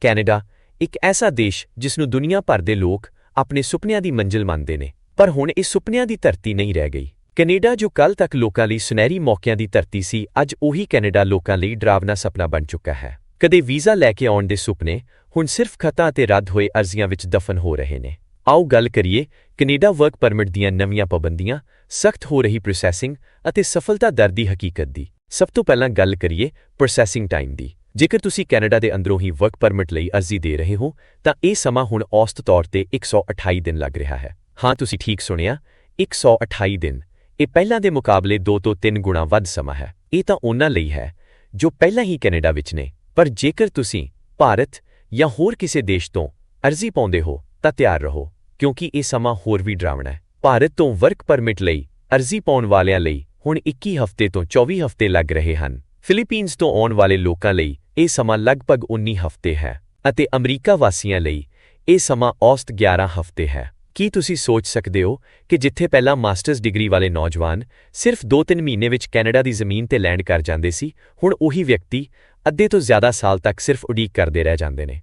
Canada, ਇੱਕ ਐਸਾ ਦੇਸ਼ ਜਿਸ ਨੂੰ ਦੁਨੀਆ ਭਰ ਦੇ ਲੋਕ ਆਪਣੇ ਸੁਪਨਿਆਂ ਦੀ ਮੰਜ਼ਿਲ ਮੰਨਦੇ ਨੇ। ਪਰ ਹੁਣ ਇਹ ਸੁਪਨਿਆਂ ਦੀ ਧਰਤੀ ਨਹੀਂ ਰਹਿ ਗਈ। ਕੈਨੇਡਾ, ਜੋ ਕੱਲ ਤੱਕ ਲੋਕਾਂ ਲਈ ਸੁਨਹਿਰੀ ਮੌਕਿਆਂ ਦੀ ਧਰਤੀ ਸੀ, ਅੱਜ ਉਹੀ ਕੈਨੇਡਾ ਲੋਕਾਂ ਲਈ ਡਰਾਵਨਾ ਸੁਪਨਾ ਬਣ ਚੁੱਕਾ ਹੈ। ਕਦੇ ਵੀਜ਼ਾ ਲੈ ਕੇ ਆਉਣ ਦੇ ਸੁਪਨੇ ਹੁਣ ਸਿਰਫ ਖਤਾਂ ਅਤੇ ਰੱਦ ਹੋਏ ਅਰਜ਼ੀਆਂ ਵਿੱਚ ਦਫਨ ਹੋ ਰਹੇ ਨੇ। ਆਓ ਗੱਲ ਕਰੀਏ ਕੈਨੇਡਾ ਵਰਕ ਪਰਮਿਟ ਦੀਆਂ ਨਵੀਆਂ ਪਾਬੰਦੀਆਂ, ਸਖਤ ਹੋ ਰਹੀ ਪ੍ਰੋਸੈਸਿੰਗ ਅਤੇ ਸਫਲਤਾ ਦਰ ਦੀ ਹਕੀਕਤ ਦੀ। ਸਭ ਤੋਂ ਪਹਿਲਾਂ ਗੱਲ ਕਰੀਏ ਪ੍ਰੋਸੈਸਿੰਗ ਟਾਈਮ ਦੀ। ਜੇਕਰ ਤੁਸੀਂ ਕੈਨੇਡਾ ਦੇ ਅੰਦਰੋਂ ਹੀ ਵਰਕ ਪਰਮਿਟ ਲਈ ਅਰਜ਼ੀ ਦੇ ਰਹੇ ਹੋ, ਤਾਂ ਇਹ ਸਮਾਂ ਹੁਣ ਔਸਤ ਤੌਰ ਤੇ 128 ਦਿਨ ਲੱਗ ਰਿਹਾ ਹੈ। ਹਾਂ, ਤੁਸੀਂ ਠੀਕ ਸੁਣਿਆ 128 ਦਿਨ। ਇਹ ਪਹਿਲਾਂ ਦੇ ਮੁਕਾਬਲੇ 2 ਤੋਂ 3 ਗੁਣਾ ਵੱਧ ਸਮਾਂ ਹੈ। ਇਹ ਤਾਂ ਉਹਨਾਂ ਲਈ ਹੈ ਜੋ ਪਹਿਲਾਂ ਹੀ ਕੈਨੇਡਾ ਵਿੱਚ ਨੇ। ਪਰ ਜੇਕਰ ਤੁਸੀਂ ਭਾਰਤ ਜਾਂ ਹੋਰ ਕਿਸੇ ਦੇਸ਼ ਤੋਂ ਅਰਜ਼ੀ ਪਾਉਂਦੇ ਹੋ, ਤਾਂ ਤਿਆਰ ਰਹੋ, ਕਿਉਂਕਿ ਇਹ ਸਮਾਂ ਹੋਰ ਵੀ ਡਰਾਵਣਾ ਹੈ। ਭਾਰਤ ਤੋਂ ਵਰਕ ਪਰਮਿਟ ਲਈ ਅਰਜ਼ੀ ਪਾਉਣ ਵਾਲਿਆਂ ਲਈ ਹੁਣ 21 ਹਫ਼ਤੇ ਤੋਂ 24 ਹਫ਼ਤੇ ਲੱਗ ਰਹੇ ਹਨ। ਫਿਲੀਪੀਨਜ਼ ਤੋਂ ਆਉਣ ਵਾਲੇ ਲੋਕਾਂ ਲਈ ਇਹ ਸਮਾਂ ਲਗਭਗ 19 ਹਫ਼ਤੇ ਹੈ ਅਤੇ ਅਮਰੀਕਾ ਵਾਸੀਆਂ ਲਈ ਇਹ ਸਮਾਂ ਔਸਤ 11 ਹਫ਼ਤੇ ਹੈ। ਕੀ ਤੁਸੀਂ ਸੋਚ ਸਕਦੇ ਹੋ ਕਿ ਜਿੱਥੇ ਪਹਿਲਾਂ ਮਾਸਟਰਸ ਡਿਗਰੀ ਵਾਲੇ ਨੌਜਵਾਨ ਸਿਰਫ 2-3 ਮਹੀਨੇ ਵਿੱਚ ਕੈਨੇਡਾ ਦੀ ਜ਼ਮੀਨ ਤੇ ਲੈਂਡ ਕਰ ਜਾਂਦੇ ਸੀ, ਹੁਣ ਉਹੀ ਵਿਅਕਤੀ ਅੱਧੇ ਤੋਂ ਜ਼ਿਆਦਾ ਸਾਲ ਤੱਕ ਸਿਰਫ ਉਡੀਕ ਕਰਦੇ ਰਹਿ ਜਾਂਦੇ ਨੇ?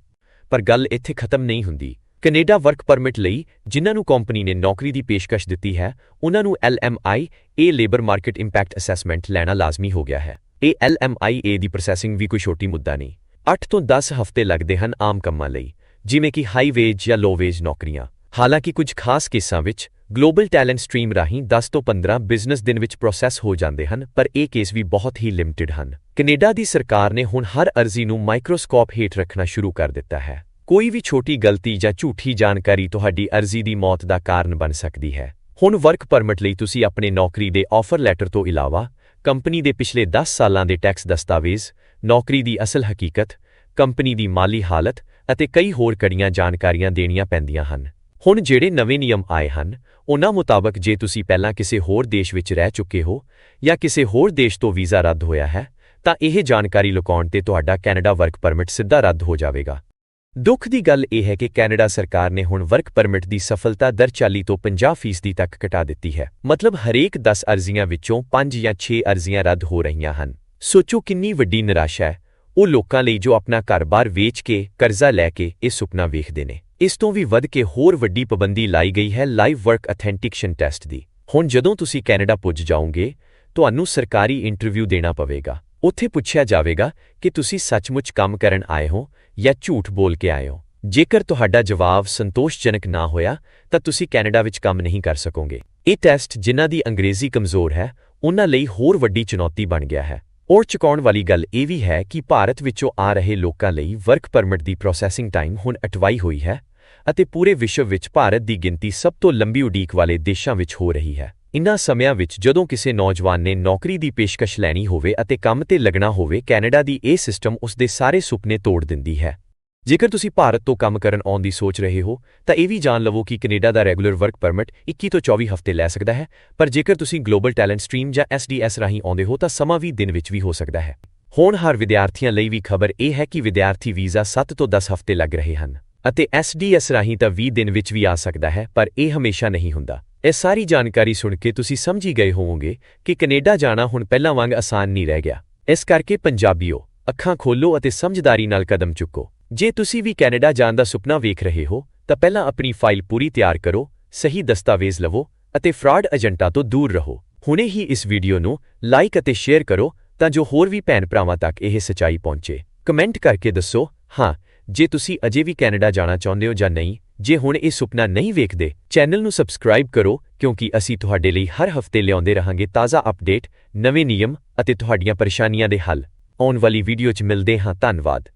ਪਰ ਗੱਲ ਇੱਥੇ ਖਤਮ ਨਹੀਂ ਹੁੰਦੀ। ਕੈਨੇਡਾ ਵਰਕ ਪਰਮਿਟ ਲਈ ਜਿਨ੍ਹਾਂ ਨੂੰ ਕੰਪਨੀ ਨੇ ਨੌਕਰੀ ਦੀ ਪੇਸ਼ਕਸ਼ ਦਿੱਤੀ ਹੈ, ਉਹਨਾਂ ਨੂੰ LMI ਇਹ ਲੇਬਰ ਮਾਰਕੀਟ ਇੰਪੈਕਟ ਅਸੈਸਮੈਂਟ ਲੈਣਾ ਲਾਜ਼ਮੀ ਹੋ ਗਿਆ ਹੈ। ਇਹ LMIA ਦੀ ਪ੍ਰੋਸੈਸਿੰਗ ਵੀ ਕੋਈ ਛੋਟੀ ਮੁੱਦਾ ਨਹੀਂ। 8 ਤੋਂ 10 ਹਫ਼ਤੇ ਲੱਗਦੇ ਹਨ ਆਮ ਕੰਮਾਂ ਲਈ, ਜਿਵੇਂ ਕਿ ਹਾਈ ਵੇਜ ਜਾਂ ਲੋ ਵੇਜ ਨੌਕਰੀਆਂ। ਹਾਲਾਂਕਿ ਕੁਝ ਖਾਸ ਕੇਸਾਂ ਵਿੱਚ ਗਲੋਬਲ ਟੈਲੈਂਟ ਸਟਰੀਮ ਰਾਹੀਂ 10 ਤੋਂ 15 ਬਿਜ਼ਨਸ ਦਿਨ ਵਿੱਚ ਪ੍ਰੋਸੈਸ ਹੋ ਜਾਂਦੇ ਹਨ, ਪਰ ਇਹ ਕੇਸ ਵੀ ਬਹੁਤ ਹੀ ਲਿਮਟਿਡ ਹਨ। ਕੈਨੇਡਾ ਦੀ ਸਰਕਾਰ ਨੇ ਹੁਣ ਹਰ ਅਰਜ਼ੀ ਨੂੰ ਮਾਈਕਰੋਸਕੋਪ ਹੇਠ ਰੱਖਣਾ ਸ਼ੁਰੂ ਕਰ ਦਿੱਤਾ ਹੈ। ਕੋਈ ਵੀ ਛੋਟੀ ਗਲਤੀ ਜਾਂ ਝੂਠੀ ਜਾਣਕਾਰੀ ਤੁਹਾਡੀ ਅਰਜ਼ੀ ਦੀ ਮੌਤ ਦਾ ਕਾਰਨ ਬਣ ਸਕਦੀ ਹੈ। ਹੁਣ ਵਰਕ ਪਰਮਿਟ ਲਈ ਤੁਸੀਂ ਆਪਣੇ ਨੌਕਰੀ ਦੇ ਆਫਰ ਲੈਟਰ ਤੋਂ ਇਲਾਵਾ ਕੰਪਨੀ ਦੇ ਪਿਛਲੇ 10 ਸਾਲਾਂ ਦੇ ਟੈਕਸ ਦਸਤਾਵੇਜ਼, ਨੌਕਰੀ ਦੀ ਅਸਲ ਹਕੀਕਤ, ਕੰਪਨੀ ਦੀ ਮਾਲੀ ਹਾਲਤ ਅਤੇ ਕਈ ਹੋਰ ਕੜੀਆਂ ਜਾਣਕਾਰੀਆਂ ਦੇਣੀਆਂ ਪੈਂਦੀਆਂ ਹਨ। ਹੁਣ ਜਿਹੜੇ ਨਵੇਂ ਨਿਯਮ ਆਏ ਹਨ, ਉਹਨਾਂ ਮੁਤਾਬਕ ਜੇ ਤੁਸੀਂ ਪਹਿਲਾਂ ਕਿਸੇ ਹੋਰ ਦੇਸ਼ ਵਿੱਚ ਰਹਿ ਚੁੱਕੇ ਹੋ ਜਾਂ ਕਿਸੇ ਹੋਰ ਦੇਸ਼ ਤੋਂ ਵੀਜ਼ਾ ਰੱਦ ਹੋਇਆ ਹੈ, ਤਾਂ ਇਹ ਜਾਣਕਾਰੀ ਲੁਕਾਉਣ ਤੇ ਤੁਹਾਡਾ ਕੈਨੇਡਾ ਵਰਕ ਪਰਮਿਟ ਸਿੱਧਾ ਰੱਦ ਹੋ ਜਾਵੇਗਾ। ਦੁੱਖ ਦੀ ਗੱਲ ਇਹ ਹੈ ਕਿ ਕੈਨੇਡਾ ਸਰਕਾਰ ਨੇ ਹੁਣ ਵਰਕ ਪਰਮਿਟ ਦੀ ਸਫਲਤਾ ਦਰ 40 ਤੋਂ 50% ਤੱਕ ਘਟਾ ਦਿੱਤੀ ਹੈ। ਮਤਲਬ ਹਰੇਕ 10 ਅਰਜ਼ੀਆਂ ਵਿੱਚੋਂ 5 ਜਾਂ 6 ਅਰਜ਼ੀਆਂ ਰੱਦ ਹੋ ਰਹੀਆਂ ਹਨ। ਸੋਚੋ ਕਿੰਨੀ ਵੱਡੀ ਨਿਰਾਸ਼ਾ ਹੈ। ਉਹ ਲੋਕਾਂ ਲਈ ਜੋ ਆਪਣਾ ਘਰ-ਬਾਰ ਵੇਚ ਕੇ, ਕਰਜ਼ਾ ਲੈ ਕੇ, ਇਹ ਸੁਪਨਾ ਵੇਖਦੇ ਨੇ। ਇਸ ਤੋਂ ਵੀ ਵੱਧ ਕੇ ਹੋਰ ਵੱਡੀ ਪਾਬੰਦੀ ਲਾਈ ਗਈ ਹੈ ਲਾਈਵ ਵਰਕ ਅਥੈਂਟਿਕੇਸ਼ਨ ਟੈਸਟ ਦੀ। ਹੁਣ ਜਦੋਂ ਤੁਸੀਂ ਕੈਨੇਡਾ ਪੁੱਜ ਜਾਓਗੇ, ਤੁਹਾਨੂੰ ਸਰਕਾਰੀ ਇੰਟਰਵਿਊ ਦੇਣਾ ਪਵੇਗਾ। ਉੱਥੇ ਪੁੱਛਿਆ ਜਾਵੇਗਾ ਕਿ ਤੁਸੀਂ ਸੱਚਮੁੱਚ ਕੰਮ ਕਰਨ ਆਏ ਹੋ ਜਾਂ ਝੂਠ ਬੋਲ ਕੇ ਆਏ ਹੋ। ਜੇਕਰ ਤੁਹਾਡਾ ਜਵਾਬ ਸੰਤੋਸ਼ਜਨਕ ਨਾ ਹੋਇਆ, ਤਾਂ ਤੁਸੀਂ ਕੈਨੇਡਾ ਵਿੱਚ ਕੰਮ ਨਹੀਂ ਕਰ ਸਕੋਗੇ। ਇਹ ਟੈਸਟ ਜਿਨ੍ਹਾਂ ਦੀ ਅੰਗਰੇਜ਼ੀ ਕਮਜ਼ੋਰ ਹੈ, ਉਹਨਾਂ ਲਈ ਹੋਰ ਵੱਡੀ ਚੁਣੌਤੀ ਬਣ ਗਿਆ ਹੈ। ਔਰ ਚੁਕਾਉਣ ਵਾਲੀ ਗੱਲ ਇਹ ਵੀ ਹੈ ਕਿ ਭਾਰਤ ਵਿੱਚੋਂ ਆ ਰਹੇ ਲੋਕਾਂ ਲਈ ਵਰਕ ਪਰਮਿਟ ਦੀ ਪ੍ਰੋਸੈਸਿੰਗ ਟਾਈਮ ਹੁਣ ਅਟਵਾਈ ਹੋਈ ਹੈ ਅਤੇ ਪੂਰੇ ਵਿਸ਼ਵ ਵਿੱਚ ਭਾਰਤ ਦੀ ਗਿਣਤੀ ਸਭ ਤੋਂ ਲੰਬੀ ਉਡੀਕ ਵਾਲੇ ਦੇਸ਼ਾਂ ਵਿੱਚ ਹੋ ਰਹੀ ਹੈ। ਇਨ੍ਹਾਂ ਸਮਿਆਂ ਵਿੱਚ ਜਦੋਂ ਕਿਸੇ ਨੌਜਵਾਨ ਨੇ ਨੌਕਰੀ ਦੀ ਪੇਸ਼ਕਸ਼ ਲੈਣੀ ਹੋਵੇ ਅਤੇ ਕੰਮ ਤੇ ਲੱਗਣਾ ਹੋਵੇ, ਕੈਨੇਡਾ ਦੀ ਇਹ ਸਿਸਟਮ ਉਸ ਦੇ ਸਾਰੇ ਸੁਪਨੇ ਤੋੜ ਦਿੰਦੀ ਹੈ। ਜੇਕਰ ਤੁਸੀਂ ਭਾਰਤ ਤੋਂ ਕੰਮ ਕਰਨ ਆਉਣ ਦੀ ਸੋਚ ਰਹੇ ਹੋ, ਤਾਂ ਇਹ ਵੀ ਜਾਣ ਲਵੋ ਕਿ ਕੈਨੇਡਾ ਦਾ ਰੈਗੂਲਰ ਵਰਕ ਪਰਮਿਟ 21 ਤੋਂ 24 ਹਫ਼ਤੇ ਲੈ ਸਕਦਾ ਹੈ, ਪਰ ਜੇਕਰ ਤੁਸੀਂ ਗਲੋਬਲ ਟੈਲੈਂਟ ਸਟਰੀਮ ਜਾਂ SDS ਰਾਹੀਂ ਆਉਂਦੇ ਹੋ, ਤਾਂ ਸਮਾਂ ਵੀ ਦਿਨ ਵਿੱਚ ਵੀ ਹੋ ਸਕਦਾ ਹੈ। ਹੋਣਹਾਰ ਵਿਦਿਆਰਥੀਆਂ ਲਈ ਵੀ ਖਬਰ ਇਹ ਹੈ ਕਿ ਵਿਦਿਆਰਥੀ ਵੀਜ਼ਾ 7 ਤੋਂ 10 ਹਫ਼ਤੇ ਲੱਗ ਰਹੇ ਹਨ ਅਤੇ SDS ਰਾਹੀਂ ਤਾਂ 20 ਦਿਨ ਵਿੱਚ ਵੀ ਆ ਸਕਦਾ ਹੈ, ਪਰ ਇਹ ਹਮੇਸ਼ਾ ਨਹੀਂ ਹੁੰਦਾ। ਇਹ ਸਾਰੀ ਜਾਣਕਾਰੀ ਸੁਣ ਕੇ ਤੁਸੀਂ ਸਮਝੀ ਗਏ ਹੋਵੋਗੇ ਕਿ ਕੈਨੇਡਾ ਜਾਣਾ ਹੁਣ ਪਹਿਲਾਂ ਵਾਂਗ ਆਸਾਨ ਨਹੀਂ ਰਹਿ ਗਿਆ। ਇਸ ਕਰਕੇ ਪੰਜਾਬੀਓ, ਅੱਖਾਂ ਖੋਲੋ ਅਤੇ ਸਮਝਦਾਰੀ ਨਾਲ ਕਦਮ ਚੁੱਕੋ। ਜੇ ਤੁਸੀਂ ਵੀ ਕੈਨੇਡਾ ਜਾਣ ਦਾ ਸੁਪਨਾ ਵੇਖ ਰਹੇ ਹੋ, ਤਾਂ ਪਹਿਲਾਂ ਆਪਣੀ ਫਾਈਲ ਪੂਰੀ ਤਿਆਰ ਕਰੋ, ਸਹੀ ਦਸਤਾਵੇਜ਼ ਲਵੋ ਅਤੇ ਫਰਾਡ ਏਜੰਟਾਂ ਤੋਂ ਦੂਰ ਰਹੋ। ਹੁਣੇ ਹੀ ਇਸ ਵੀਡੀਓ ਨੂੰ ਲਾਈਕ ਅਤੇ ਸ਼ੇਅਰ ਕਰੋ ਤਾਂ ਜੋ ਹੋਰ ਵੀ ਭੈਣ ਭਰਾਵਾਂ ਤੱਕ ਇਹ ਸਚਾਈ ਪਹੁੰਚੇ। ਕਮੈਂਟ ਕਰਕੇ ਦੱਸੋ, ਹਾਂ ਜੇ ਤੁਸੀਂ ਅਜੇ ਵੀ ਕੈਨੇਡਾ ਜਾਣਾ ਚਾਹੁੰਦੇ ਹੋ ਜਾਂ ਨਹੀਂ, ਜੇ ਹੁਣ ਇਹ ਸੁਪਨਾ ਨਹੀਂ ਵੇਖਦੇ, ਚੈਨਲ ਨੂੰ ਸਬਸਕ੍ਰਾਈਬ ਕਰੋ, ਕਿਉਂਕਿ ਅਸੀਂ ਤੁਹਾਡੇ ਲਈ ਹਰ ਹਫ਼ਤੇ ਲਿਆਉਂਦੇ ਰਹਾਂਗੇ ਤਾਜ਼ਾ ਅਪਡੇਟ, ਨਵੇਂ ਨਿਯਮ ਅਤੇ ਤੁਹਾਡੀਆਂ ਪਰੇਸ਼ਾਨੀਆਂ ਦੇ ਹੱਲ। ਆਉਣ ਵਾਲੀ ਵੀਡੀਓ 'ਚ ਮਿਲਦੇ ਹਾਂ, ਧੰਨਵਾਦ।